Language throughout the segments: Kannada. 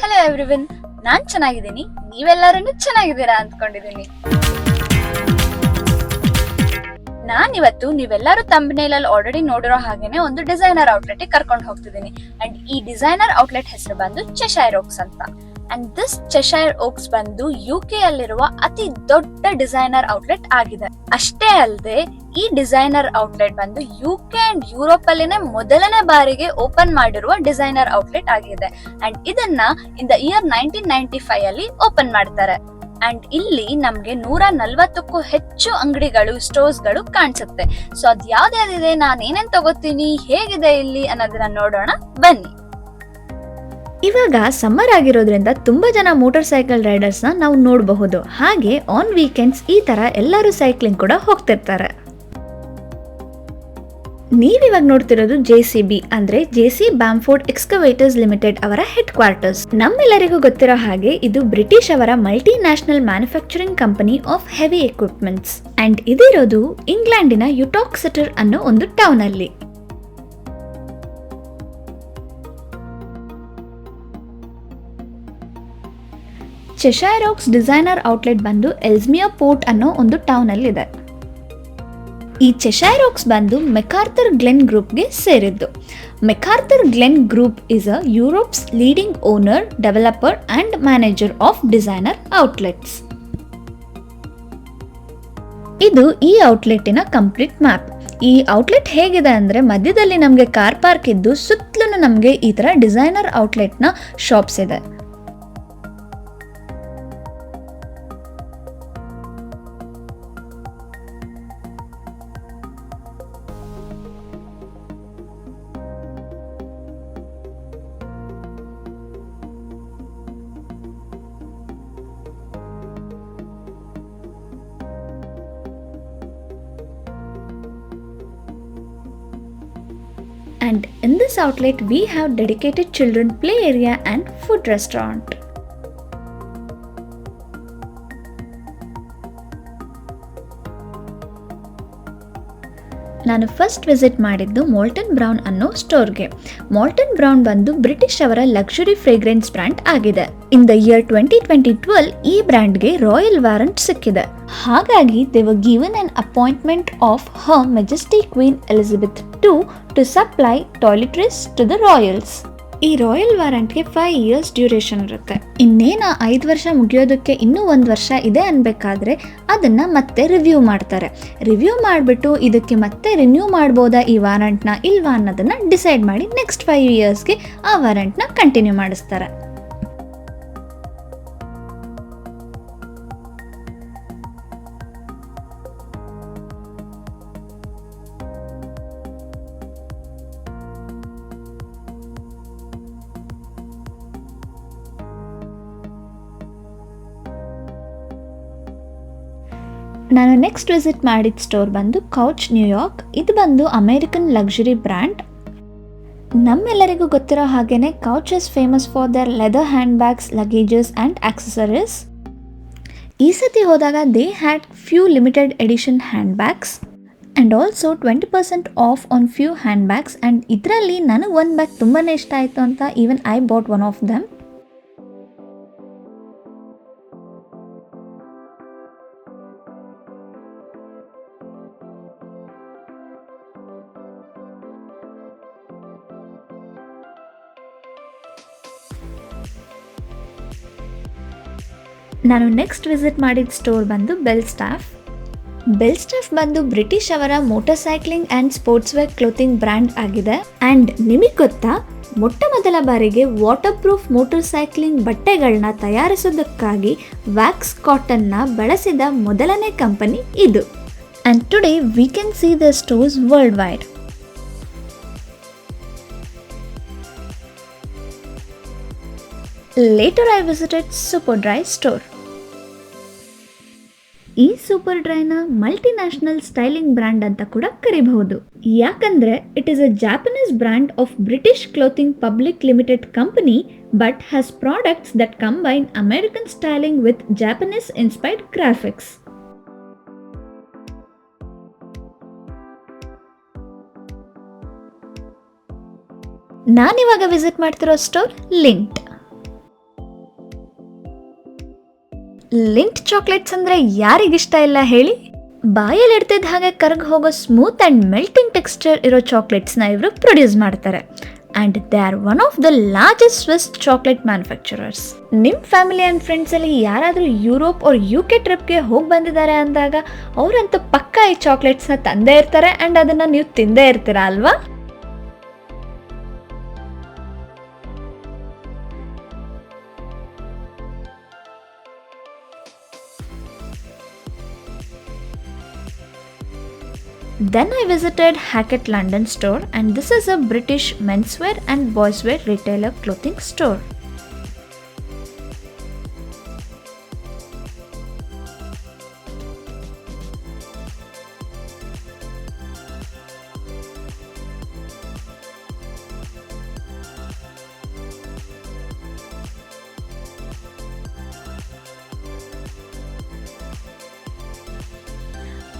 ಹಲೋ ಎವ್ರಿವನ್ ನಾನ್ ಚೆನ್ನಾಗಿದ್ದೀನಿ. ನೀವೆಲ್ಲರೂ ಚೆನ್ನಾಗಿದ್ದೀರಾ ಅಂದ್ಕೊಂಡಿದ್ದೀನಿ. ನಾನ್ ಇವತ್ತು ನೀವೆಲ್ಲರೂ ತಂಬನೇಲಲ್ಲಿ ಆಲ್ರೆಡಿ ನೋಡಿರೋ ಹಾಗೇನೆ ಒಂದು ಡಿಸೈನರ್ ಔಟ್ಲೆಟ್ ಕರ್ಕೊಂಡು ಹೋಗ್ತಿದ್ದೀನಿ. ಅಂಡ್ ಈ ಡಿಸೈನರ್ ಔಟ್ಲೆಟ್ ಹೆಸರು ಬಂದು ಚೆಶೈರೋಕ್ಸ್ ಅಂತ. ಅಂಡ್ ದಿಸ್ ಚೆಷೈರ್ ಓಕ್ಸ್ ಬಂದು ಯು ಕೆ ಅಲ್ಲಿರುವ ಅತಿ ದೊಡ್ಡ ಡಿಸೈನರ್ ಔಟ್ಲೆಟ್ ಆಗಿದೆ. ಅಷ್ಟೇ ಅಲ್ಲದೆ, ಈ ಡಿಸೈನರ್ ಔಟ್ಲೆಟ್ ಬಂದು ಯು ಕೆ ಅಂಡ್ ಯುರೋಪ್ ಅಲ್ಲಿನೇ ಮೊದಲನೇ ಬಾರಿಗೆ ಓಪನ್ ಮಾಡಿರುವ ಡಿಸೈನರ್ ಔಟ್ಲೆಟ್ ಆಗಿದೆ. ಅಂಡ್ ಇದನ್ನ in the year nineteen ninety five ಅಲ್ಲಿ ಓಪನ್ ಮಾಡ್ತಾರೆ. ಅಂಡ್ ಇಲ್ಲಿ ನಮ್ಗೆ ನೂರ ನಲ್ವತ್ತಕ್ಕೂ ಹೆಚ್ಚು ಅಂಗಡಿಗಳು ಸ್ಟೋರ್ಸ್ಗಳು ಕಾಣಿಸುತ್ತೆ. ಸೊ ಅದ್ ಯಾವ್ದ್ಯಾವ್ದಿದೆ ನಾನು ಏನೇನ್ ತಗೋತೀನಿ, ಹೇಗಿದೆ ಇಲ್ಲಿ ಅನ್ನೋದನ್ನ ನೋಡೋಣ. ಬನ್ನಿ. ಇವಾಗ ಸಮ್ಮರ್ ಆಗಿರೋದ್ರಿಂದ ತುಂಬಾ ಜನ ಮೋಟಾರ್ ಸೈಕಲ್ ರೈಡರ್ಸ್ನ ನಾವು ನೋಡಬಹುದು. ಹಾಗೆ ಆನ್ ವೀಕೆಂಡ್ಸ್ ಈ ತರ ಎಲ್ಲರೂ ಸೈಕ್ಲಿಂಗ್ ಕೂಡ ಹೋಗ್ತಿರ್ತಾರೆ. ನೀವಿವಾಗ ನೋಡ್ತಿರೋದು ಜೆ ಸಿ ಬಿ ಅಂದ್ರೆ J C Bamford excavators limited ಅವರ ಹೆಡ್ ಕ್ವಾರ್ಟರ್ಸ್ ನಮ್ಮೆಲ್ಲರಿಗೂ ಗೊತ್ತಿರೋ ಹಾಗೆ ಇದು ಬ್ರಿಟಿಷ್ ಅವರ multinational manufacturing company of heavy equipments and ಇದಿರೋದು ಇಂಗ್ಲೆಂಡಿನ ಯುಟಾಕ್ ಸಿಟರ್ ಅನ್ನೋ ಒಂದು ಟೌನ್ ಅಲ್ಲಿ. ಚೆಶೈರ್ ಓಕ್ಸ್ ಡಿಸೈನರ್ ಔಟ್ಲೆಟ್ ಬಂದು ಎಲ್ಸ್ಮಿಯಾ ಪೋರ್ಟ್ ಅನ್ನೋ ಒಂದು ಟೌನ್ ಅಲ್ಲಿ ಇದೆ ಈ ಚೆಶೈರಾಕ್ಸ್ ಬಂದು ಮೆಕಾರ್ಥರ್ ಗ್ಲೆನ್ ಗ್ರೂಪ್ಗೆ ಸೇರಿದ್ದು. McArthur Glen group is a Europe's leading owner developer and manager of designer outlets ಇದು ಈ ಔಟ್ಲೆಟ್ಟಿನ ಕಂಪ್ಲೀಟ್ ಮ್ಯಾಪ್ ಈ ಔಟ್ಲೆಟ್ ಹೇಗಿದೆ ಅಂದರೆ ಮಧ್ಯದಲ್ಲಿ ನಮಗೆ ಕಾರ್ ಪಾರ್ಕ್ ಇದ್ದು ಸುತ್ತಲೂ ನಮಗೆ ಈ ಥರ ಡಿಸೈನರ್ ಔಟ್ಲೆಟ್ನ ಶಾಪ್ಸ್ ಇದೆ. In this outlet we have dedicated children play area and food restaurant ನಾನು ಫಸ್ಟ್ ವಿಸಿಟ್ ಮಾಡಿದ್ದು ಮೋಲ್ಟನ್ ಬ್ರೌನ್ ಅನ್ನೋ ಸ್ಟೋರ್ಗೆ ಮೋಲ್ಟನ್ ಬ್ರೌನ್ ಬಂದು ಬ್ರಿಟಿಷ್ ಅವರ ಲಕ್ಸುರಿ ಫ್ರೇಗ್ರೆನ್ಸ್ ಬ್ರ್ಯಾಂಡ್ ಆಗಿದೆ. In the year twenty twenty twelve ಈ ಬ್ರ್ಯಾಂಡ್ಗೆ ರಾಯಲ್ ವಾರಂಟ್ ಸಿಕ್ಕಿದೆ. ಹಾಗಾಗಿ they were given an appointment of her majesty queen Elizabeth two to supply toiletries to the royals ಈ ರಾಯಲ್ ವಾರಂಟ್ಗೆ ಫೈವ್ ಇಯರ್ಸ್ ಡ್ಯೂರೇಷನ್ ಇರುತ್ತೆ. ಇನ್ನೇನ ಐದು ವರ್ಷ ಮುಗಿಯೋದಕ್ಕೆ ಇನ್ನೂ ಒಂದು ವರ್ಷ ಇದೆ ಅನ್ಬೇಕಾದ್ರೆ ಅದನ್ನ ಮತ್ತೆ ರಿವ್ಯೂ ಮಾಡ್ತಾರೆ. ರಿವ್ಯೂ ಮಾಡಿಬಿಟ್ಟು ಇದಕ್ಕೆ ಮತ್ತೆ ರಿನ್ಯೂ ಮಾಡ್ಬೋದಾ ಈ ವಾರಂಟ್ನ ಇಲ್ವಾ ಅನ್ನೋದನ್ನ ಡಿಸೈಡ್ ಮಾಡಿ ನೆಕ್ಸ್ಟ್ ಫೈವ್ ಇಯರ್ಸ್ಗೆ ಆ ವಾರಂಟ್ನ ಕಂಟಿನ್ಯೂ ಮಾಡಿಸ್ತಾರೆ. ನಾನು ನೆಕ್ಸ್ಟ್ ವಿಸಿಟ್ ಮಾಡಿದ ಸ್ಟೋರ್ ಬಂದು ಕೌಚ್ ನ್ಯೂಯಾರ್ಕ್ ಇದು ಬಂದು ಅಮೇರಿಕನ್ ಲಕ್ಸುರಿ ಬ್ರ್ಯಾಂಡ್ ನಮ್ಮೆಲ್ಲರಿಗೂ ಗೊತ್ತಿರೋ ಹಾಗೆಯೇ Coach is famous for their leather handbags luggages and accessories ಈ ಸತಿ ಹೋದಾಗ they had few limited edition handbags and also twenty percent off on few handbags and ಇದರಲ್ಲಿ ನನಗೆ ಒಂದು ಬ್ಯಾಗ್ ತುಂಬಾ ಇಷ್ಟ ಆಯಿತು ಅಂತ even I bought one of them ನಾನು ನೆಕ್ಸ್ಟ್ ವಿಸಿಟ್ ಮಾಡಿದ ಸ್ಟೋರ್ ಬಂದು ಬೆಲ್ ಸ್ಟಾಫ್ ಬೆಲ್ ಸ್ಟಾಫ್ ಬಂದು ಬ್ರಿಟಿಷ್ ಅವರ motorcycling and sportswear clothing brand ಆಗಿದೆ. ಆ್ಯಂಡ್ ನಿಮಗೆ ಗೊತ್ತಾ, ಮೊಟ್ಟ ಮೊದಲ ಬಾರಿಗೆ ವಾಟರ್ ಪ್ರೂಫ್ ಮೋಟರ್ ಸೈಕ್ಲಿಂಗ್ ಬಟ್ಟೆಗಳನ್ನ ತಯಾರಿಸೋದಕ್ಕಾಗಿ ವ್ಯಾಕ್ಸ್ ಕಾಟನ್ನ ಬಳಸಿದ ಮೊದಲನೇ ಕಂಪನಿ ಇದು. And today we can see the stores worldwide I visited Superdry store ಈ ಸೂಪರ್ ಡ್ರೈನ ಮಲ್ಟಿನ್ಯಾಷನಲ್ ಸ್ಟೈಲಿಂಗ್ ಬ್ರ್ಯಾಂಡ್ ಅಂತ ಕೂಡ ಕರಿಬಹುದು. ಯಾಕಂದ್ರೆ it is a Japanese brand of British clothing public limited company but has products that combine American styling with Japanese inspired graphics ನಾನಿವಾಗ ವಿಸಿಟ್ ಮಾಡ್ತಿರೋ ಸ್ಟೋರ್ ಲಿಂಟ್ ಲಿಂಟ್ ಚಾಕ್ಲೇಟ್ಸ್ ಅಂದ್ರೆ ಯಾರಿಗಿಷ್ಟ ಇಲ್ಲ ಹೇಳಿ? ಬಾಯಲ್ಲಿ ಇಡ್ತಿದ್ದ ಹಾಗೆ ಕರ್ಗ್ ಹೋಗೋ ಸ್ಮೂತ್ ಆ್ಯಂಡ್ ಮೆಲ್ಟಿಂಗ್ ಟೆಕ್ಸ್ಚರ್ ಇರೋ ಚಾಕ್ಲೇಟ್ಸ್ನ ಇವರು ಪ್ರೊಡ್ಯೂಸ್ ಮಾಡ್ತಾರೆ. And they are one of the largest Swiss chocolate manufacturers. ನಿಮ್ಮ ಫ್ಯಾಮಿಲಿ ಆ್ಯಂಡ್ ಫ್ರೆಂಡ್ಸಲ್ಲಿ ಯಾರಾದರೂ ಯುರೋಪ್ ಅವ್ರ ಯು ಕೆ ಟ್ರಿಪ್ಗೆ ಹೋಗಿ ಬಂದಿದ್ದಾರೆ ಅಂದಾಗ ಅವರಂತೂ ಪಕ್ಕ ಈ ಚಾಕ್ಲೇಟ್ಸ್ನ ತಂದೇ ಇರ್ತಾರೆ ಆ್ಯಂಡ್ ಅದನ್ನು ನೀವು ತಿಂದೇ ಇರ್ತೀರಾ ಅಲ್ವಾ? Then I visited Hackett London store and this is a British menswear and boyswear retailer clothing store.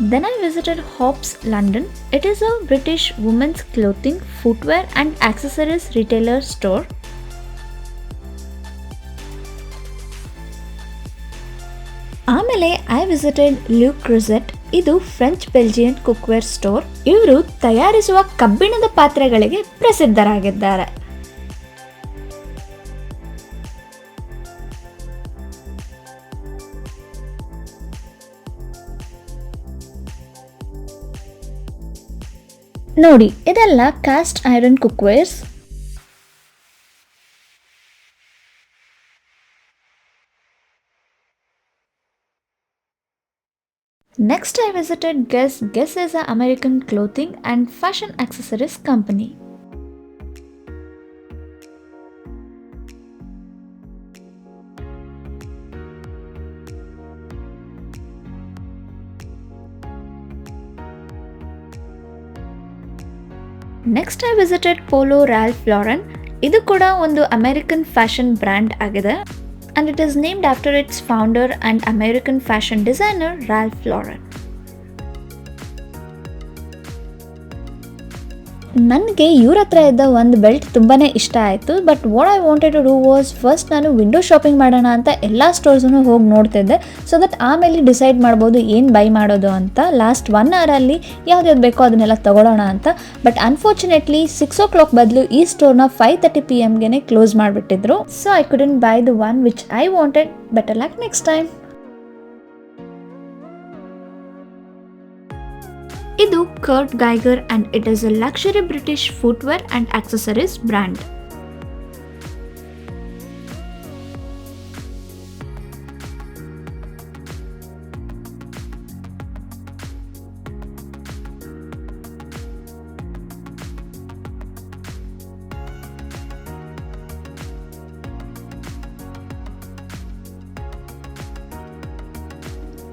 Then I visited Hobbs London. It is a British women's clothing, footwear, and accessories retailer store. ಆಮೇಲೆ ಐ ವಿಸಿಟೆಡ್ ಲ್ಯೂ ಕ್ರಿಸೆಟ್ ಇದು ಫ್ರೆಂಚ್ ಬೆಲ್ಜಿಯನ್ ಕುಕ್ವೇರ್ ಸ್ಟೋರ್ ಇವರು ತಯಾರಿಸುವ ಕಬ್ಬಿಣದ ಪಾತ್ರೆಗಳಿಗೆ ಪ್ರಸಿದ್ಧರಾಗಿದ್ದಾರೆ ನೋಡಿ ಇದೆಲ್ಲ cast iron cookwares Next, I visited Guess. Guess is an American clothing and fashion accessories company. Next I visited Polo Ralph Lauren ಇದು ಕೂಡ ಒಂದು ಅಮೆರಿಕನ್ ಫ್ಯಾಷನ್ ಬ್ರ್ಯಾಂಡ್ ಆಗಿದೆ and it is named after its founder and American fashion designer Ralph Lauren. ನನಗೆ ಇವ್ರ ಹತ್ರ ಇದ್ದ ಒಂದು ಬೆಲ್ಟ್ ತುಂಬಾ ಇಷ್ಟ ಆಯಿತು but what I wanted to do was first ನಾನು ವಿಂಡೋ ಶಾಪಿಂಗ್ ಮಾಡೋಣ ಅಂತ ಎಲ್ಲ ಸ್ಟೋರ್ಸನ್ನು ಹೋಗಿ ನೋಡ್ತಿದ್ದೆ. ಸೊ ದಟ್ ಆಮೇಲೆ ಡಿಸೈಡ್ ಮಾಡ್ಬೋದು ಏನು ಬೈ ಮಾಡೋದು ಅಂತ. ಲಾಸ್ಟ್ ಒನ್ ಅವರಲ್ಲಿ ಯಾವ್ದು ಬೇಕೋ ಅದನ್ನೆಲ್ಲ ತಗೊಳ್ಳೋಣ ಅಂತ. But unfortunately six o'clock ಬದಲು ಈ ಸ್ಟೋರ್ನ ಫೈವ್ ತರ್ಟಿ ಪಿ ಎಮ್ಗೆ close ಮಾಡಿಬಿಟ್ಟಿದ್ರು. So I couldn't buy the one which I wanted better luck next time ಇದು Kurt Geiger and it is a luxury British footwear and accessories brand.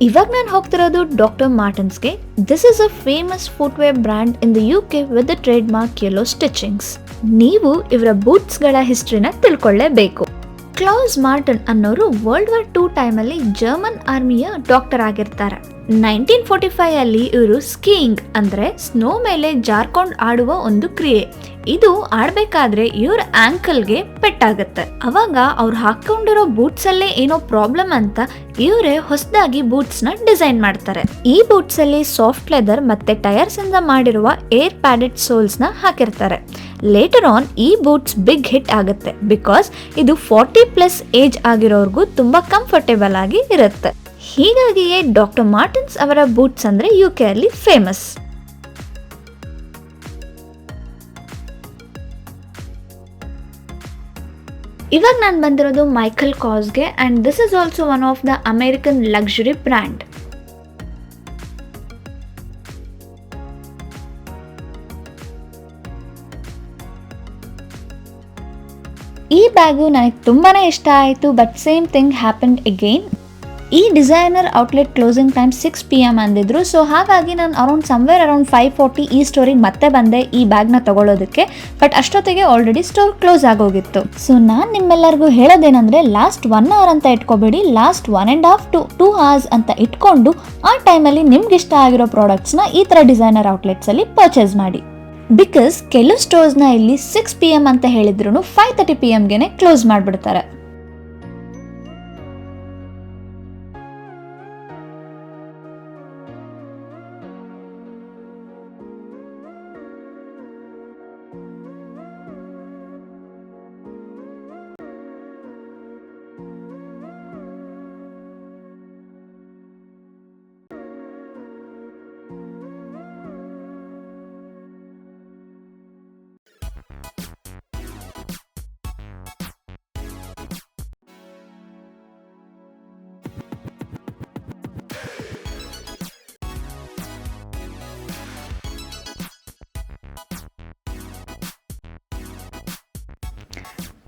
ಇವಾಗ ನಾನು ಹೋಗ್ತಿರೋದು doctor ಮಾರ್ಟನ್ಸ್ಗೆ this is a famous footwear brand in the U K with trademark yellow stitchings ನೀವು ಇವರ ಬೂಟ್ಸ್ಗಳ ಹಿಸ್ಟ್ರಿನ ತಿಳ್ಕೊಳ್ಳೇಬೇಕು. ಕ್ಲೌಸ್ ಮಾರ್ಟನ್ ಅನ್ನೋರು ವರ್ಲ್ಡ್ ವಾರ್ ಟೂ ಟೈಮಲ್ಲಿ ಜರ್ಮನ್ ಆರ್ಮಿಯ ಡಾಕ್ಟರ್ ಆಗಿರ್ತಾರೆ. ನೈನ್ಟೀನ್ ಫೋರ್ಟಿ ಫೈವ್ ಅಲ್ಲಿ ಇವರು ಸ್ಕೀಯಿಂಗ್, ಅಂದ್ರೆ ಸ್ನೋ ಮೇಲೆ ಜಾರ್ಕೊಂಡು ಆಡುವ ಒಂದು ಕ್ರಿಯೆ. ಇದು ಆಡ್ಬೇಕಾದ್ರೆ ಇವ್ರ ಆಂಕಲ್ಗೆ ಪೆಟ್ಟಾಗತ್ತೆ. ಅವಾಗ ಅವ್ರು ಹಾಕೊಂಡಿರೋ ಬೂಟ್ಸ್ ಅಲ್ಲೇ ಏನೋ ಪ್ರಾಬ್ಲಮ್ ಅಂತ ಇವರೇ ಹೊಸದಾಗಿ ಬೂಟ್ಸ್ನ ಡಿಸೈನ್ ಮಾಡ್ತಾರೆ. ಈ ಬೂಟ್ಸ್ ಅಲ್ಲಿ ಸಾಫ್ಟ್ ಲೆದರ್ ಮತ್ತೆ ಟೈರ್ಸ್ ಇಂದ ಮಾಡಿರುವ ಏರ್ ಪ್ಯಾಡೆಡ್ ಸೋಲ್ಸ್ನ ಹಾಕಿರ್ತಾರೆ. ಲೇಟರ್ ಆನ್ ಈ ಬೂಟ್ಸ್ ಬಿಗ್ ಹಿಟ್ ಆಗುತ್ತೆ, ಬಿಕಾಸ್ ಇದು ಫಾರ್ಟಿ ಪ್ಲಸ್ ಏಜ್ ಆಗಿರೋರ್ಗೂ ತುಂಬಾ ಕಂಫರ್ಟೇಬಲ್ ಆಗಿ ಇರುತ್ತೆ. ಹೀಗಾಗಿಯೇ ಡಾಕ್ಟರ್ ಮಾರ್ಟಿನ್ಸ್ ಅವರ ಬೂಟ್ಸ್ ಅಂದ್ರೆ ಯು ಕೆ ಅಲ್ಲಿ ಫೇಮಸ್ ಇವಾಗ ನಾನು ಬಂದಿರೋದು Michael ಕಾಸ್ಗೆ and this is also one of the American luxury brand ಈ ಬ್ಯಾಗು ನನಗೆ ತುಂಬಾ ಇಷ್ಟ ಆಯಿತು but same thing happen again ಈ designer outlet closing time six P M ಅಂದಿದ್ರು. So ಹಾಗಾಗಿ ನಾನು around somewhere around five forty ಈ ಸ್ಟೋರಿಗೆ ಮತ್ತೆ ಬಂದೆ ಈ ಬ್ಯಾಗ್ನ ತಗೊಳ್ಳೋದಕ್ಕೆ ಬಟ್ ಅಷ್ಟೊತ್ತಿಗೆ ಆಲ್ರೆಡಿ ಸ್ಟೋರ್ ಕ್ಲೋಸ್ ಆಗೋಗಿತ್ತು. ಸೊ ನಾನು ನಿಮ್ಮೆಲ್ಲರಿಗೂ ಹೇಳೋದೇನೆಂದರೆ ಲಾಸ್ಟ್ ಒನ್ ಅವರ್ ಅಂತ ಇಟ್ಕೋಬೇಡಿ last one and half to two hours ಅಂತ ಇಟ್ಕೊಂಡು, ಆ ಟೈಮಲ್ಲಿ ನಿಮ್ಗೆ ಇಷ್ಟ ಆಗಿರೋ ಪ್ರಾಡಕ್ಟ್ಸ್ನ ಈ ಥರ ಡಿಸೈನರ್ ಔಟ್ಲೆಟ್ಸಲ್ಲಿ ಪರ್ಚೇಸ್ ಮಾಡಿ. ಬಿಕಾಸ್ ಕೆಲವು ಸ್ಟೋರ್ಸ್ನ ಇಲ್ಲಿ ಸಿಕ್ಸ್ ಪಿ ಎಂ ಅಂತ ಹೇಳಿದ್ರು ಫೈವ್ ತರ್ಟಿ ಪಿ ಎಮ್ಗೆ ಕ್ಲೋಸ್ ಮಾಡಿಬಿಡ್ತಾರೆ.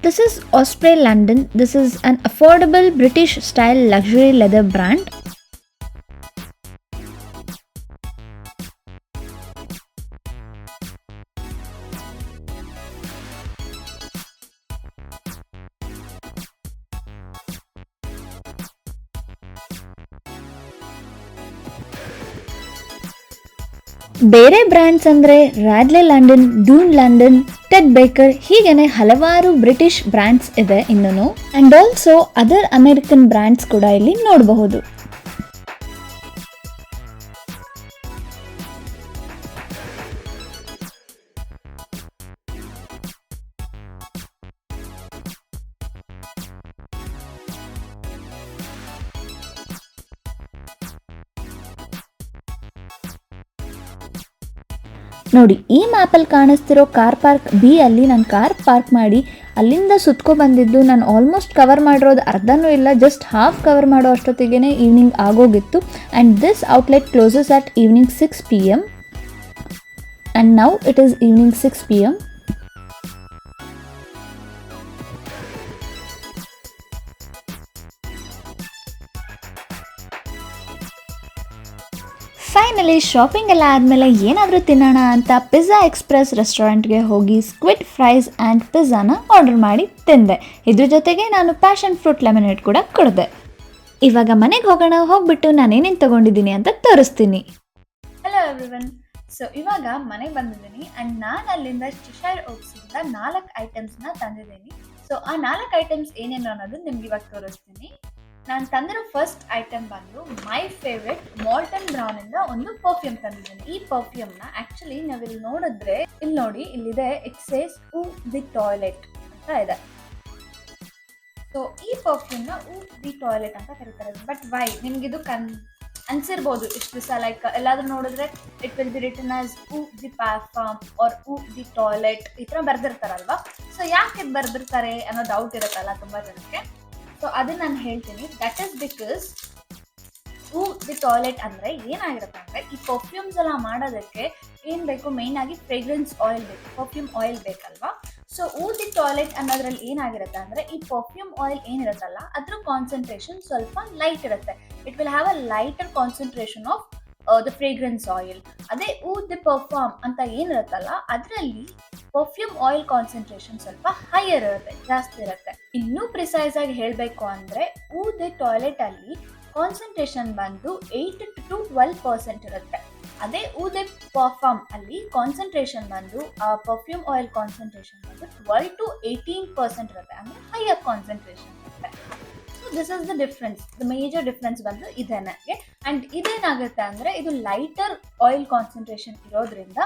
This is Osprey London. This is an affordable British style luxury leather brand. ಬೇರೆ ಬ್ರ್ಯಾಂಡ್ಸ್ ಅಂದರೆ Radley London Doon London Ted Baker ಹೀಗೇನೆ ಹಲವಾರು ಬ್ರಿಟಿಷ್ ಬ್ರ್ಯಾಂಡ್ಸ್ ಇದೆ ಇನ್ನೂ. And also other American brands ಕೂಡ ಇಲ್ಲಿ ನೋಡಬಹುದು. ನೋಡಿ, ಈ ಮ್ಯಾಪಲ್ಲಿ ಕಾಣಿಸ್ತಿರೋ ಕಾರ್ ಪಾರ್ಕ್ ಬಿ ಅಲ್ಲಿ ನಾನು ಕಾರ್ ಪಾರ್ಕ್ ಮಾಡಿ ಅಲ್ಲಿಂದ ಸುತ್ಕೊ ಬಂದಿದ್ದು ನಾನು ಆಲ್ಮೋಸ್ಟ್ ಕವರ್ ಮಾಡಿರೋದು ಅರ್ಧನೂ ಇಲ್ಲ ಜಸ್ಟ್ ಹಾಫ್ ಕವರ್ ಮಾಡೋ ಅಷ್ಟೊತ್ತಿಗೆ ಈವ್ನಿಂಗ್ ಆಗೋಗಿತ್ತು. And this outlet closes at evening six P M and now it is evening six P M finally shopping ಎಲ್ಲ ಆದಮೇಲೆ ಏನಾದರೂ ತಿನ್ನೋಣ ಅಂತ ಪಿಜ್ಜಾ ಎಕ್ಸ್ಪ್ರೆಸ್ ರೆಸ್ಟೋರೆಂಟ್ಗೆ ಹೋಗಿ ಸ್ಕ್ವಿಡ್ ಫ್ರೈಸ್ ಆ್ಯಂಡ್ ಪಿಜ್ಜಾನ ಆರ್ಡರ್ ಮಾಡಿ ತಿಂದೆ. ಇದ್ರ ಜೊತೆಗೆ ನಾನು ಪ್ಯಾಷನ್ ಫ್ರೂಟ್ ಲೆಮನೇಟ್ ಕೂಡ ಕುಡಿದೆ. ಇವಾಗ ಮನೆಗೆ ಹೋಗೋಣ, ಹೋಗ್ಬಿಟ್ಟು ನಾನೇನೇನು ತಗೊಂಡಿದ್ದೀನಿ ಅಂತ ತೋರಿಸ್ತೀನಿ. ಹಲೋ ಎವ್ರಿವನ್ ಸೊ ಇವಾಗ ಮನೆಗೆ ಬಂದಿದ್ದೀನಿ ಆ್ಯಂಡ್ ನಾನು ಅಲ್ಲಿಂದ ಚಿಶೈರ್ ಓಕ್ಸಿಂದ ನಾಲ್ಕು ಐಟಮ್ಸ್ನ ತಂದಿದ್ದೀನಿ. ಸೊ ಆ ನಾಲ್ಕು ಐಟಮ್ಸ್ ಏನೇನು ಅನ್ನೋದು ನಿಮ್ಗೆ ಇವಾಗ ತೋರಿಸ್ತೀನಿ. ನಾನು ತಂದಿರೋ ಫಸ್ಟ್ ಐಟಮ್ ಬಂದು ಮೈ ಫೇವ್ರೆಟ್ ಮಾಲ್ಟನ್ ಬ್ರೌನ್ ಇಂದ ಒಂದು ಪರ್ಫ್ಯೂಮ್ ತಂದಿದ್ದೀನಿ. ಈ ಪರ್ಫ್ಯೂಮ್ನ ಆಕ್ಚುಲಿ ನಾವಿಲ್ಲಿ ನೋಡಿದ್ರೆ ಇಲ್ಲಿ ನೋಡಿ, ಇಲ್ಲಿದೆ ಇಟ್ ಹೂ ದಿ ಟಾಯ್ಲೆಟ್ ಅಂತ ಇದೆ. ಸೊ ಈ ಪರ್ಫ್ಯೂಮ್ನ ಉ ದಿ ಟಾಯ್ಲೆಟ್ ಅಂತ ಕರೀತಾರೆ. ಬಟ್ ವೈ ನಿಮ್ಗಿದು ಕನ್ ಅನ್ಸಿರ್ಬೋದು ಇಷ್ಟು ದಿವಸ ಲೈಕ್ ಎಲ್ಲಾದ್ರೂ ನೋಡಿದ್ರೆ it will be return as eau de parfum or eau de toilette ಈ ಥರ ಬರ್ದಿರ್ತಾರಲ್ವಾ? ಸೊ ಯಾಕೆ ಇದು ಬರ್ದಿರ್ತಾರೆ ಅನ್ನೋ ಡೌಟ್ ಇರುತ್ತಲ್ಲ ತುಂಬ ಜನಕ್ಕೆ. ಸೊ ಅದನ್ನ ನಾನು ಹೇಳ್ತೀನಿ. That is because eau de toilette ಅಂದರೆ ಏನಾಗಿರುತ್ತೆ ಅಂದರೆ ಈ ಪರ್ಫ್ಯೂಮ್ಸ್ ಎಲ್ಲ ಮಾಡೋದಕ್ಕೆ ಏನು ಬೇಕು? ಮೇಯ್ನ್ ಆಗಿ ಫ್ರೇಗ್ರೆನ್ಸ್ ಆಯಿಲ್ ಬೇಕು. ಪರ್ಫ್ಯೂಮ್ ಆಯಿಲ್ ಬೇಕಲ್ವಾ? ಸೊ ಹೂ ದಿ ಟಾಯ್ಲೆಟ್ ಅನ್ನೋದ್ರಲ್ಲಿ ಏನಾಗಿರುತ್ತೆ ಅಂದರೆ ಈ ಪರ್ಫ್ಯೂಮ್ ಆಯಿಲ್ ಏನಿರುತ್ತಲ್ಲ, ಅದ್ರ ಕಾನ್ಸಂಟ್ರೇಷನ್ ಸ್ವಲ್ಪ ಲೈಟ್ ಇರುತ್ತೆ. It will have a lighter concentration of the fragrance oil ಅದೇ ಊ ದಿ ಪರ್ಫಾರ್ಮ್ ಅಂತ ಏನಿರುತ್ತಲ್ಲ, ಅದರಲ್ಲಿ ಪರ್ಫ್ಯೂಮ್ ಆಯಿಲ್ ಕಾನ್ಸಂಟ್ರೇಷನ್ ಸ್ವಲ್ಪ ಹೈಯರ್ ಇರುತ್ತೆ, ಜಾಸ್ತಿ ಇರುತ್ತೆ. ಇನ್ನೂ ಪ್ರಿಸೈಸ್ ಆಗಿ ಹೇಳಬೇಕು ಅಂದರೆ, ಊ ದಿ ಟಾಯ್ಲೆಟ್ ಅಲ್ಲಿ ಕಾನ್ಸಂಟ್ರೇಷನ್ ಬಂದು ಏಯ್ಟ್ ಟು ಟ್ವೆಲ್ ಪರ್ಸೆಂಟ್ ಇರುತ್ತೆ. ಅದೇ ಊದೆ ಪರ್ಫಾರ್ಮ್ ಅಲ್ಲಿ ಕಾನ್ಸಂಟ್ರೇಷನ್ ಬಂದು, ಆ ಪರ್ಫ್ಯೂಮ್ ಆಯಿಲ್ ಕಾನ್ಸಂಟ್ರೇಷನ್ ಬಂದು ಟ್ವೆಲ್ ಟು ಏಯ್ಟೀನ್ ಪರ್ಸೆಂಟ್ ಇರುತ್ತೆ, ಅಂದರೆ higher concentration this is the difference the major difference ಬಂದು ಇದೆ ನನಗೆ. ಇದೇನಾಗುತ್ತೆ ಅಂದರೆ, ಇದು ಲೈಟರ್ ಆಯಿಲ್ ಕಾನ್ಸಂಟ್ರೇಷನ್ ಇರೋದ್ರಿಂದ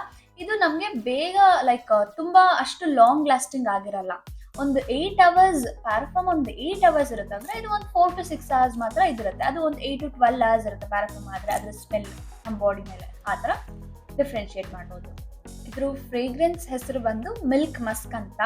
ಇದು ನಮಗೆ ಬೇಗ ಲೈಕ್ ತುಂಬ ಅಷ್ಟು ಲಾಂಗ್ ಲಾಸ್ಟಿಂಗ್ ಆಗಿರಲ್ಲ. ಒಂದು ಏಯ್ಟ್ ಅವರ್ಸ್ ಪ್ಯಾರಫಾಮ್ ಒಂದು ಏಯ್ಟ್ ಅವರ್ಸ್ ಇರುತ್ತೆ ಅಂದರೆ, ಇದು ಒಂದು ಫೋರ್ ಟು ಸಿಕ್ಸ್ ಅವರ್ಸ್ ಮಾತ್ರ ಇದಿರುತ್ತೆ. ಅದು ಒಂದು ಏಯ್ಟ್ ಟು ಟ್ವೆಲ್ ಅವರ್ಸ್ ಇರುತ್ತೆ ಪ್ಯಾರಫಾಮ್ ಆದರೆ, ಅದರ ಸ್ಮೆಲ್ ನಮ್ಮ ಬಾಡಿ ಮೇಲೆ. ಆ ಥರ ಡಿಫ್ರೆನ್ಶಿಯೇಟ್ ಮಾಡ್ಬೋದು. ಇದ್ರ ಫ್ರೇಗ್ರೆನ್ಸ್ ಹೆಸರು ಬಂದು ಮಿಲ್ಕ್ ಮಸ್ಕ್ ಅಂತ.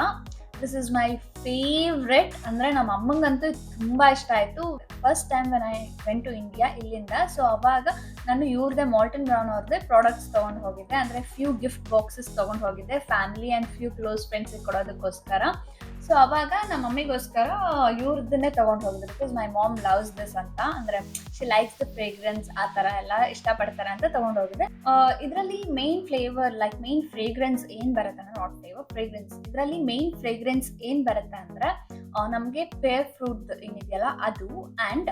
ದಿಸ್ ಇಸ್ ಮೈ ಫೇವ್ರೆಟ್ ಅಂದರೆ ನಮ್ಮ ಅಮ್ಮಂಗಂತೂ ತುಂಬ ಇಷ್ಟ ಆಯಿತು. First time when I went to India ಇಲ್ಲಿಂದ ಸೊ ಅವಾಗ ನಾನು ಇವ್ರದೇ ಮಾಲ್ಟನ್ ಬ್ರೌನ್ ಅವ್ರದ್ದೇ ಪ್ರಾಡಕ್ಟ್ಸ್ ತೊಗೊಂಡು ಹೋಗಿದ್ದೆ. ಅಂದರೆ ಫ್ಯೂ ಗಿಫ್ಟ್ ಬಾಕ್ಸಸ್ ತೊಗೊಂಡು ಹೋಗಿದ್ದೆ. ಫ್ಯಾಮಿಲಿ ಆ್ಯಂಡ್ ಫ್ಯೂ ಕ್ಲೋಸ್ ಫ್ರೆಂಡ್ಸಿಗೆ ಕೊಡೋದಕ್ಕೋಸ್ಕರ. ಸೊ ಅವಾಗ ನಮ್ಮ ಮಮ್ಮಿಗೋಸ್ಕರ ಇವ್ರದ್ದನ್ನೇ ತೊಗೊಂಡು ಹೋಗಿದ್ರು because my mom loves this ಅಂತ. ಅಂದ್ರೆ ಶಿ ಲೈಕ್ಸ್ ದ ಫ್ರೇಗ್ರೆನ್ಸ್ ಆ ತರ ಎಲ್ಲ ಇಷ್ಟಪಡ್ತಾರೆ ಅಂತ ತೊಗೊಂಡು ಹೋಗಿದೆ ಇದರಲ್ಲಿ main flavour like main fragrance ಏನ್ ಬರುತ್ತೆ ಅಂದರೆ ನಾಟ್ ಫ್ಲೇವರ್ ಫ್ರೇಗ್ರೆನ್ಸ್ ಇದರಲ್ಲಿ ಮೇನ್ ಫ್ರೇಗ್ರೆನ್ಸ್ ಏನ್ ಬರುತ್ತೆ ಅಂದ್ರೆ ನಮಗೆ ಪೇರ್ ಫ್ರೂಟ್ ಏನಿದೆಯಲ್ಲ, ಅದು and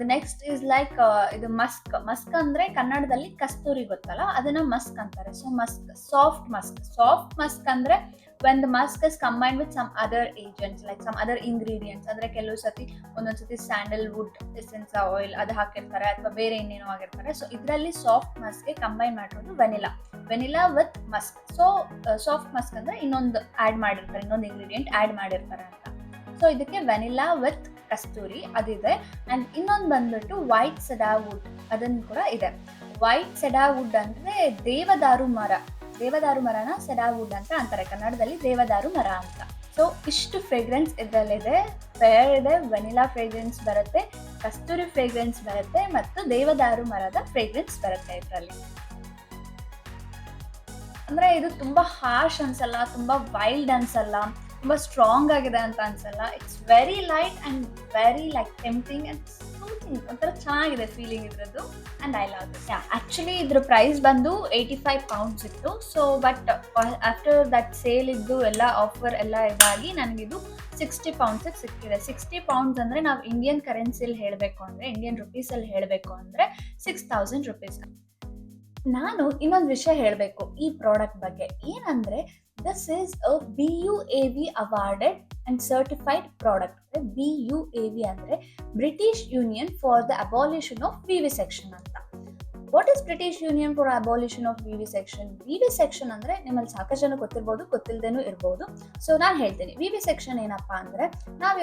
the next is like ಇದು ಮಸ್ಕ್ ಮಸ್ಕ್ ಅಂದ್ರೆ ಕನ್ನಡದಲ್ಲಿ ಕಸ್ತೂರಿ ಗೊತ್ತಲ್ಲ, ಅದನ್ನ ಮಸ್ಕ್ ಅಂತಾರೆ. So musk soft musk soft musk ಅಂದರೆ when the musk is combined with some other agents like some other ingredients ಅಂದರೆ ಕೆಲವು ಸತಿ ಒಂದೊಂದು ಸತಿ ಸ್ಯಾಂಡಲ್ ವುಡ್ ಎಸೆನ್ಸ್ ಆಯಿಲ್ ಅದು ಹಾಕಿರ್ತಾರೆ ಅಥವಾ ಬೇರೆ ಇನ್ನೇನೋ ಆಗಿರ್ತಾರೆ. ಸೊ ಇದರಲ್ಲಿ ಸಾಫ್ಟ್ ಮಸ್ಕ್ಗೆ ಕಂಬೈನ್ ಮಾಡಿರೋದು vanilla vanilla with musk so soft musk ಅಂದರೆ ಇನ್ನೊಂದು ಆ್ಯಡ್ ಮಾಡಿರ್ತಾರೆ, ಇನ್ನೊಂದು ಇಂಗ್ರೀಡಿಯೆಂಟ್ ಆ್ಯಡ್ ಮಾಡಿರ್ತಾರೆ ಅಂತ. ಸೊ ಇದಕ್ಕೆ ವೆನಿಲಾ ವಿತ್ ಕಸ್ತೂರಿ ಅದಿದೆ. ಆ್ಯಂಡ್ ಇನ್ನೊಂದು ಬಂದ್ಬಿಟ್ಟು ವೈಟ್ ಸೆಡಾ ವುಡ್ ಅದನ್ನು ಕೂಡ ಇದೆ. ವೈಟ್ ಸೆಡಾ ವುಡ್ ಅಂದರೆ ದೇವದಾರು ಮರ. ದೇವದಾರು ಮರನ ಸೆಡಾವುಡ್ ಅಂತ ಅಂತಾರೆ. ಕನ್ನಡದಲ್ಲಿ ದೇವದಾರು ಮರ ಅಂತ. ಸೊ ಇಷ್ಟು ಫ್ರೇಗ್ರೆನ್ಸ್ ಇದರಲ್ಲಿದೆ. ಫೇರ್ ಇದೆ ವೆನಿಲಾ ಫ್ರೇಗ್ರೆನ್ಸ್ ಬರುತ್ತೆ, ಕಸ್ತೂರಿ ಫ್ರೇಗ್ರೆನ್ಸ್ ಬರುತ್ತೆ ಮತ್ತು ದೇವದಾರು ಮರದ ಫ್ರೇಗ್ರೆನ್ಸ್ ಬರುತ್ತೆ ಇದರಲ್ಲಿ. ಅಂದ್ರೆ ಇದು ತುಂಬಾ ಹಾರ್ಶ್ ಅನ್ಸಲ್ಲ, ತುಂಬಾ ವೈಲ್ಡ್ ಅನ್ಸಲ್ಲ, ತುಂಬಾ ಸ್ಟ್ರಾಂಗ್ ಆಗಿದೆ ಅಂತ ಅನ್ಸಲ್ಲ. It's very light and very like tempting and ಒಂಥರ ಚೆನ್ನಾಗಿದೆ ಫೀಲಿಂಗ್ ಇದ್ರದ್ದು and I love this actually ಇದ್ರ ಪ್ರೈಸ್ ಬಂದು ಏಯ್ಟಿ ಫೈವ್ ಪೌಂಡ್ಸ್ ಇತ್ತು so but after that sale ಇದ್ದು ಎಲ್ಲ ಆಫರ್ ಎಲ್ಲ ಇದಾಗಿ ನನಗಿದು ಸಿಕ್ಸ್ಟಿ ಪೌಂಡ್ಸಿಗೆ ಸಿಕ್ಕಿದೆ. ಸಿಕ್ಸ್ಟಿ ಪೌಂಡ್ಸ್ ಅಂದರೆ ನಾವು ಇಂಡಿಯನ್ ಕರೆನ್ಸಿಯಲ್ಲಿ ಹೇಳಬೇಕು ಅಂದರೆ ಇಂಡಿಯನ್ ರುಪೀಸಲ್ಲಿ ಹೇಳಬೇಕು ಅಂದರೆ ಸಿಕ್ಸ್ ತೌಸಂಡ್ ರುಪೀಸ್ ನಾನು ಇನ್ನೊಂದು ವಿಷಯ ಹೇಳಬೇಕು ಈ ಪ್ರಾಡಕ್ಟ್ ಬಗ್ಗೆ. ಏನಂದರೆ this is a B U A V awarded and certified product B U A V ಅಂದರೆ British Union for the Abolition of vivisection ಅಂತ. What is British Union for Abolition of vivisection vivisection ಅಂದರೆ ನಿಮ್ಮಲ್ಲಿ ಸಾಕಷ್ಟು ಜನ ಗೊತ್ತಿರ್ಬೋದು ಗೊತ್ತಿಲ್ಲದೇನೂ ಇರ್ಬೋದು. ಸೊ ನಾನು ಹೇಳ್ತೀನಿ. ವಿ ವಿ ಸೆಕ್ಷನ್ ಏನಪ್ಪಾ ಅಂದರೆ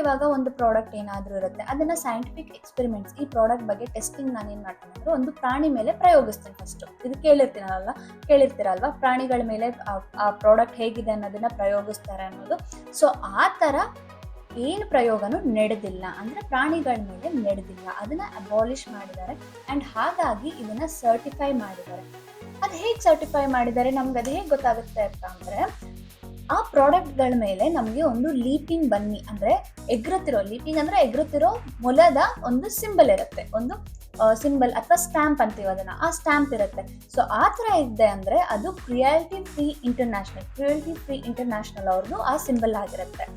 ಇವಾಗ ಒಂದು ಪ್ರಾಡಕ್ಟ್ ಏನಾದರೂ ಇರುತ್ತೆ, ಅದನ್ನ ಸೈಂಟಿಫಿಕ್ ಎಕ್ಸ್ಪೆರಿಮೆಂಟ್ಸ್ ಈ ಪ್ರಾಡಕ್ಟ್ ಬಗ್ಗೆ ಟೆಸ್ಟಿಂಗ್ ನಾನು ಏನು ಮಾಡ್ತೀನಿ ಅಂದ್ರೆ ಒಂದು ಪ್ರಾಣಿ ಮೇಲೆ ಪ್ರಯೋಗಿಸ್ತೀನಿ ಫಸ್ಟ್ ಇದು ಕೇಳಿರ್ತೀನಲ್ಲ ಕೇಳಿರ್ತೀರಲ್ವಾ? ಪ್ರಾಣಿಗಳ ಮೇಲೆ ಆ ಪ್ರಾಡಕ್ಟ್ ಹೇಗಿದೆ ಅನ್ನೋದನ್ನ ಪ್ರಯೋಗಿಸ್ತಾರೆ ಅನ್ನೋದು. ಸೊ ಆ ಥರ ಏನು ಪ್ರಯೋಗನೂ ನಡೆದಿಲ್ಲ. ಅಂದ್ರೆ ಪ್ರಾಣಿಗಳ ಮೇಲೆ ನಡೆದಿಲ್ಲ. ಅದನ್ನ ಅಬಾಲಿಷ್ ಮಾಡಿದ್ದಾರೆ. ಅಂಡ್ ಹಾಗಾಗಿ ಇದನ್ನ ಸರ್ಟಿಫೈ ಮಾಡಿದ್ದಾರೆ. ಅದು ಹೇಗೆ ಸರ್ಟಿಫೈ ಮಾಡಿದ್ದಾರೆ? ನಮ್ಗೆ ಅದು ಹೇಗೆ ಗೊತ್ತಾಗುತ್ತೆ ಅಂತ ಅಂದ್ರೆ, ಆ ಪ್ರಾಡಕ್ಟ್ಗಳ ಮೇಲೆ ನಮಗೆ ಒಂದು ಲೀಪಿಂಗ್ ಬನ್ನಿ. ಅಂದ್ರೆ ಎಗ್ರುತ್ತಿರೋ ಲೀಪಿಂಗ್ ಅಂದ್ರೆ ಎಗ್ರುತ್ತಿರೋ ಮೊಲದ ಒಂದು ಸಿಂಬಲ್ ಇರುತ್ತೆ. ಒಂದು ಸಿಂಬಲ್ ಅಥವಾ ಸ್ಟ್ಯಾಂಪ್ ಅಂತೀವಿ ಅದನ್ನ. ಆ ಸ್ಟ್ಯಾಂಪ್ ಇರುತ್ತೆ. ಸೊ ಆ ಥರ ಇದೆ ಅಂದ್ರೆ ಅದು cruelty free international cruelty free international ಅವ್ರದ್ದು ಆ ಸಿಂಬಲ್ ಆಗಿರುತ್ತೆ.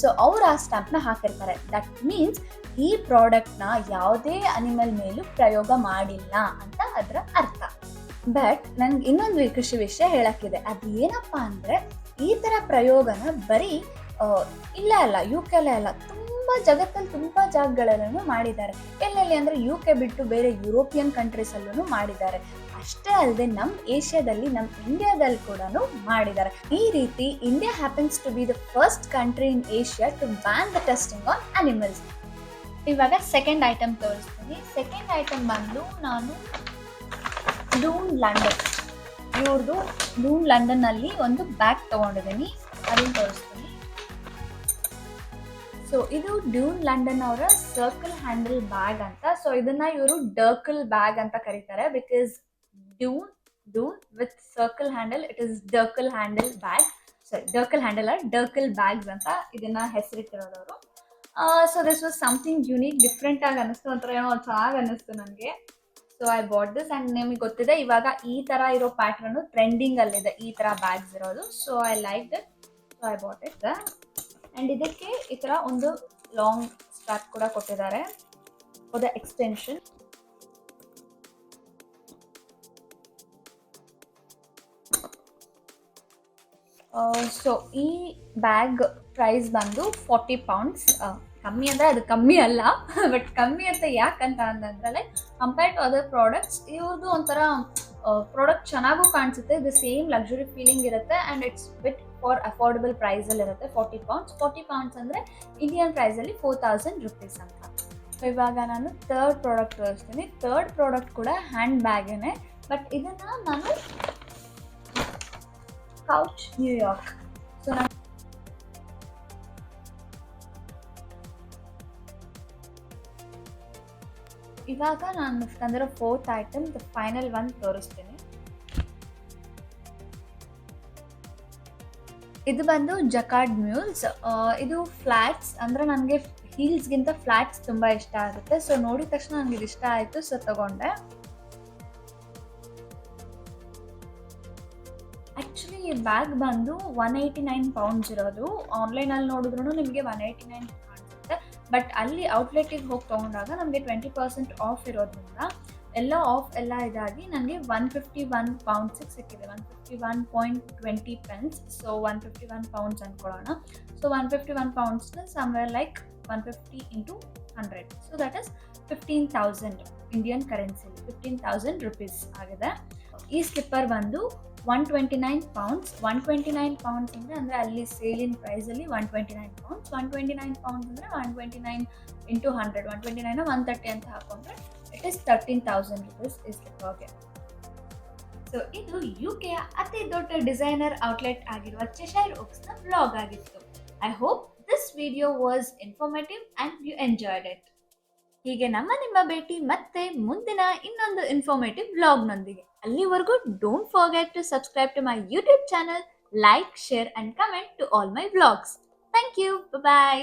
ಸೊ ಅವ್ರು ಆ ಸ್ಟ್ಯಾಂಪ್ನ ಹಾಕಿರ್ತಾರೆ. ದಟ್ ಮೀನ್ಸ್ ಈ ಪ್ರಾಡಕ್ಟ್ನ ಯಾವುದೇ ಅನಿಮಲ್ ಮೇಲೂ ಪ್ರಯೋಗ ಮಾಡಿಲ್ಲ ಅಂತ ಅದರ ಅರ್ಥ. ಬಟ್ ನನ್ಗೆ ಇನ್ನೊಂದು ಕೃಷಿ ವಿಷಯ ಹೇಳಕ್ಕಿದೆ. ಅದು ಏನಪ್ಪ ಅಂದ್ರೆ ಈ ತರ ಪ್ರಯೋಗನ ಬರೀ ಇಲ್ಲ ಅಲ್ಲ ಯು ಕೆಲ ಅಲ್ಲ ಜಗತ್ತಲ್ಲಿ ತುಂಬಾ ಜಾಗಗಳಲ್ಲೂ ಮಾಡಿದ್ದಾರೆ. ಎಲ್ಲೆಲ್ಲಿ ಅಂದ್ರೆ ಯು ಕೆ ಬಿಟ್ಟು ಬೇರೆ ಯುರೋಪಿಯನ್ ಕಂಟ್ರೀಸ್ ಅಲ್ಲೂ ಮಾಡಿದ್ದಾರೆ. ಅಷ್ಟೇ ಅಲ್ಲದೆ ನಮ್ಮ ಏಷ್ಯಾದಲ್ಲಿ ನಮ್ಮ ಇಂಡಿಯಾದಲ್ಲಿ ಕೂಡ ಮಾಡಿದ್ದಾರೆ. ಈ ರೀತಿ India happens to be the first country in Asia to ban the testing on animals ಇವಾಗ ಸೆಕೆಂಡ್ ಐಟಮ್ ತೋರಿಸ್ತೀನಿ. ಸೆಕೆಂಡ್ ಐಟಮ್ ಬಂದು ನಾನು ಲೂನ್ ಲಂಡನ್ ಇವ್ರದ್ದು ಲೂನ್ ಲಂಡನ್ ಅಲ್ಲಿ ಒಂದು ಬ್ಯಾಗ್ ತಗೊಂಡಿದ್ದೀನಿ. ಅದನ್ನು ತೋರಿಸ್ತೀನಿ. ಸೊ ಇದು ಡ್ಯೂನ್ ಲಂಡನ್ ಅವರ ಸರ್ಕಲ್ ಹ್ಯಾಂಡಲ್ ಬ್ಯಾಗ್ ಅಂತ. ಸೊ ಇದನ್ನ ಇವರು ಡರ್ಕಲ್ ಬ್ಯಾಗ್ ಅಂತ ಕರೀತಾರೆ. Because Dune Dune with circle handle it is dircle handle bag sorry dircle handle dircle bags ಅಂತ ಇದನ್ನ ಹೆಸರಿಟ್ಟಿರೋದವರು. So this was something unique different ಆಗಿ ಅನಿಸ್ತು ಒಂಥರ ಏನೋ ಚೆನ್ನಾಗಿ ಅನಿಸ್ತು ನನಗೆ. So I bought this and ನಿಮಗೆ ಗೊತ್ತಿದೆ, ಇವಾಗ ಈ ಥರ ಇರೋ ಪ್ಯಾಟ್ರನ್ನು ಟ್ರೆಂಡಿಂಗಲ್ಲಿದೆ ಈ ಥರ ಬ್ಯಾಗ್ಸ್ ಇರೋದು. So I like that so I bought it and ಇದಕ್ಕೆ ಈ ತರ ಒಂದು ಲಾಂಗ್ ಸ್ಟ್ರಾಪ್ ಕೂಡ ಕೊಟ್ಟಿದ್ದಾರೆ ಫಾರ್ ದ ಎಕ್ಸ್ಟೆನ್ಷನ್ ಸೊ ಈ ಬ್ಯಾಗ್ ಪ್ರೈಸ್ ಬಂದು ಫಾರ್ಟಿ ಪೌಂಡ್ಸ್ ಕಮ್ಮಿ ಅಂದರೆ ಅದು ಕಮ್ಮಿ ಅಲ್ಲ ಬಟ್ ಕಮ್ಮಿ ಅಂತ ಯಾಕಂತ ಅಂತಂದ್ರೆ ಕಂಪೇರ್ ಟು ಅದರ್ ಪ್ರಾಡಕ್ಟ್ಸ್ ಇವ್ರದ್ದು ಒಂಥರ ಪ್ರಾಡಕ್ಟ್ ಚೆನ್ನಾಗೂ ಕಾಣಿಸುತ್ತೆ ದ ಸೇಮ್ ಲಕ್ಸುರಿ ಫೀಲಿಂಗ್ ಇರುತ್ತೆ and it's bit for affordable ಪ್ರೈಸಲ್ಲಿ ಇರುತ್ತೆ ಫಾರ್ಟಿ ಪೌಂಡ್ಸ್ ಫಾರ್ಟಿ ಪೌಂಡ್ಸ್ ಅಂದರೆ ಇಂಡಿಯನ್ ಪ್ರೈಸಲ್ಲಿ ಫೋರ್ ತೌಸಂಡ್ ರುಪೀಸ್ ಅಂತ. ಸೊ ಇವಾಗ ನಾನು ಥರ್ಡ್ ಪ್ರಾಡಕ್ಟ್ ತೋರಿಸ್ತೀನಿ. ಥರ್ಡ್ ಪ್ರಾಡಕ್ಟ್ ಕೂಡ ಹ್ಯಾಂಡ್ ಬ್ಯಾಗೇನೆ ಬಟ್ ಇದನ್ನು ನಾನು ಕೌಚ್ ನ್ಯೂಯಾರ್ಕ್ ಸೊ ನಾನು ಇವಾಗ ನಾನು ತಂದಿರೋ fourth item the final one ತೋರಿಸ್ತೀನಿ. ಇದು ಬಂದು ಜಕಾರ್ಡ್ ಮ್ಯೂಲ್ಸ್ ಇದು ಫ್ಲಾಟ್ಸ್ ಅಂದ್ರೆ ನನಗೆ ಹೀಲ್ಸ್ಗಿಂತ ಫ್ಲಾಟ್ಸ್ ತುಂಬಾ ಇಷ್ಟ ಆಗುತ್ತೆ. ಸೊ ನೋಡಿದ ತಕ್ಷಣ ನನಗೆ ಇದು ಇಷ್ಟ ಆಯಿತು ಸೊ ತಗೊಂಡೆ. ಆ್ಯಕ್ಚುಲಿ ಈ ಬ್ಯಾಗ್ ಬಂದು ಒನ್ ಏಯ್ಟಿ ನೈನ್ ಪೌಂಡ್ಸ್ ಇರೋದು ಆನ್ಲೈನಲ್ಲಿ ನೋಡಿದ್ರು ನಿಮಗೆ ಒನ್ ಏಯ್ಟಿ ನೈನ್ ಬಟ್ ಅಲ್ಲಿ ಔಟ್ಲೆಟಿಗೆ ಹೋಗಿ ತೊಗೊಂಡಾಗ ನಮಗೆ ಟ್ವೆಂಟಿ ಪರ್ಸೆಂಟ್ ಆಫ್ ಇರೋದ್ರಿಂದ ಎಲ್ಲ ಆಫ್ ಎಲ್ಲ ಇದಾಗಿ ನನಗೆ ಒನ್ ಫಿಫ್ಟಿ ಒನ್ ಪೌಂಡ್ಸಿಗೆ ಸಿಕ್ಕಿದೆ. One fifty one point twenty pence so one fifty one pounds ಅಂದ್ಕೊಳ್ಳೋಣ so one fifty one ಪೌಂಡ್ಸ್ನ somewhere like one fifty into hundred so that is fifteen thousand Indian ಕರೆನ್ಸಿಲಿ fifteen thousand rupees ಆಗಿದೆ. ಈ ಸ್ಲಿಪ್ಪರ್ ಬಂದು one twenty nine pounds one twenty nine pounds ಅಂದರೆ ಅಂದರೆ ಅಲ್ಲಿ ಸೇಲಿನ ಪ್ರೈಸಲ್ಲಿ one twenty nine pounds one twenty nine pounds ಅಂದರೆ one twenty nine into hundred one twenty nine one thirty ಅಂತ ಹಾಕೊಂಡ್ರೆ it is thirteen thousand rupees is ಸ್ಲಿಪ್ಪರ್ಗೆ so ಇದು ಯುಕೆಯ ಅತಿ ದೊಡ್ಡ ಡಿಸೈನರ್ ಔಟ್ಲೆಟ್ ಆಗಿರುವ ಚೆಶೈರ್ ಓಕ್ಸ್ನ ನ ವ್ಲಾಗ್ ಆಗಿತ್ತು. I hope this video was informative and you enjoyed it ಹೀಗೆ ನಮ್ಮ ನಿಮ್ಮ ಭೇಟಿ ಮತ್ತೆ ಮುಂದಿನ ಇನ್ನೊಂದು ಇನ್ಫಾರ್ಮೇಟಿವ್ ವ್ಲಾಗ್ನೊಂದಿಗೆ ಅಲ್ಲಿವರೆಗೂ don't forget to subscribe to my YouTube channel like share and comment to all my blogs thank you bye